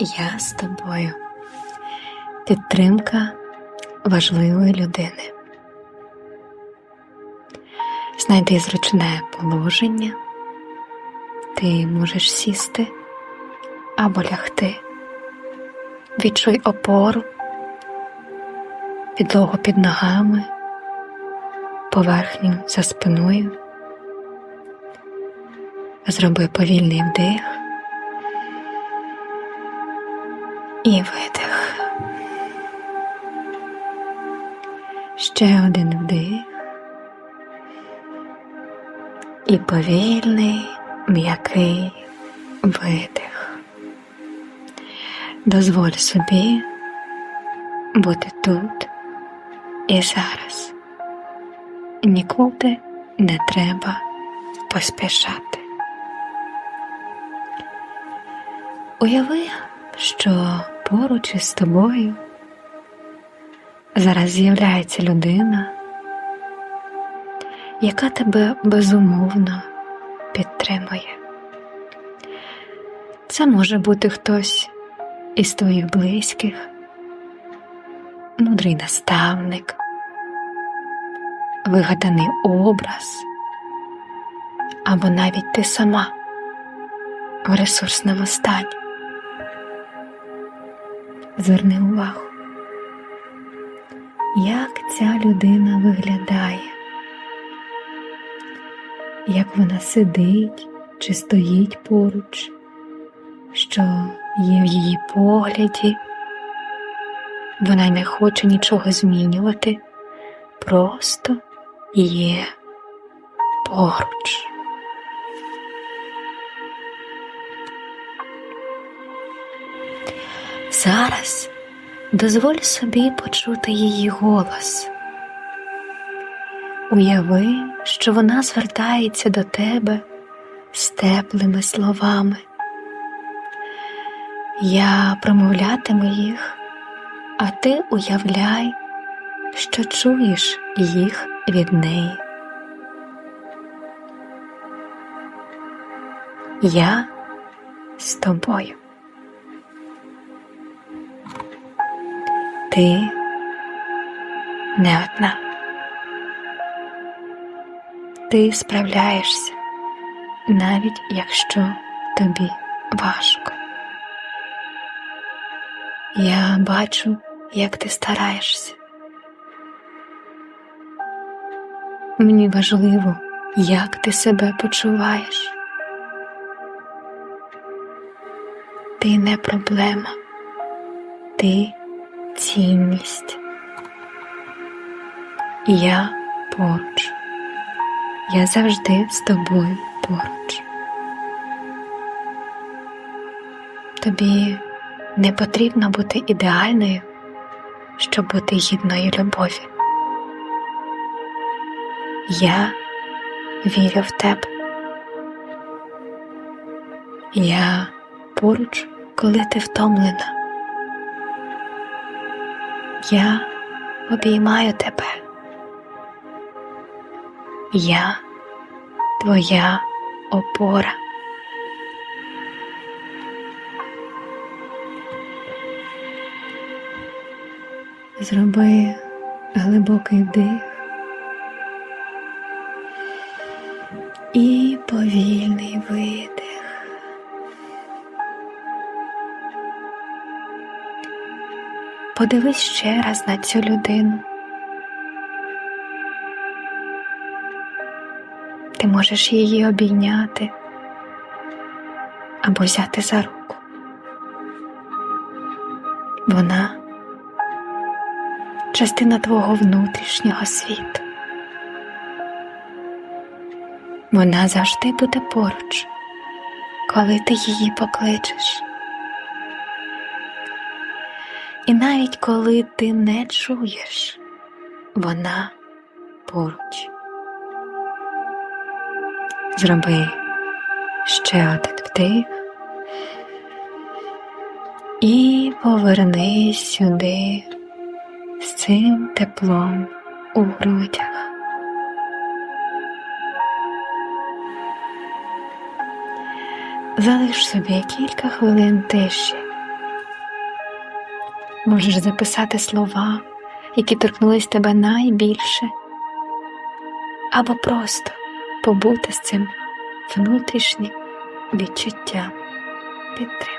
Я з тобою. Підтримка важливої людини. Знайди зручне положення. Ти можеш сісти або лягти. Відчуй опору, підлогу під ногами, поверхню за спиною. Зроби повільний вдих і видих. Ще один вдих і повільний м'який видих. Дозволь собі бути тут і зараз. Нікуди не треба поспішати. Уяви, що поруч із тобою зараз з'являється людина, яка тебе безумовно підтримує. Це може бути хтось із твоїх близьких, мудрий наставник, вигаданий образ, або навіть ти сама в ресурсному стані. Зверни увагу, як ця людина виглядає, як вона сидить чи стоїть поруч, що є в її погляді, вона й не хоче нічого змінювати, просто є поруч. Зараз дозволь собі почути її голос. Уяви, що вона звертається до тебе з теплими словами. Я промовлятиму їх, а ти уявляй, що чуєш їх від неї. Я з тобою. Ти не одна. Ти справляєшся, навіть якщо тобі важко. Я бачу, як ти стараєшся. Мені важливо, як ти себе почуваєш. Ти не проблема, ти цінність. Я поруч. Я завжди з тобою поруч. Тобі не потрібно бути ідеальною, щоб бути гідною любові. Я вірю в тебе. Я поруч, коли ти втомлена. Я обіймаю тебе. Я твоя опора. Зроби глибокий вдих і повільний видих. Подивись ще раз на цю людину. Ти можеш її обійняти або взяти за руку. Вона частина твого внутрішнього світу. Вона завжди буде поруч, коли ти її покличеш. І навіть коли ти не чуєш, вона поруч. Зроби ще один вдих і повернись сюди з цим теплом у грудях. Залиш собі кілька хвилин тиші Можеш записати слова, які торкнулись тебе найбільше, або просто побути з цим внутрішнім відчуттям підтримки.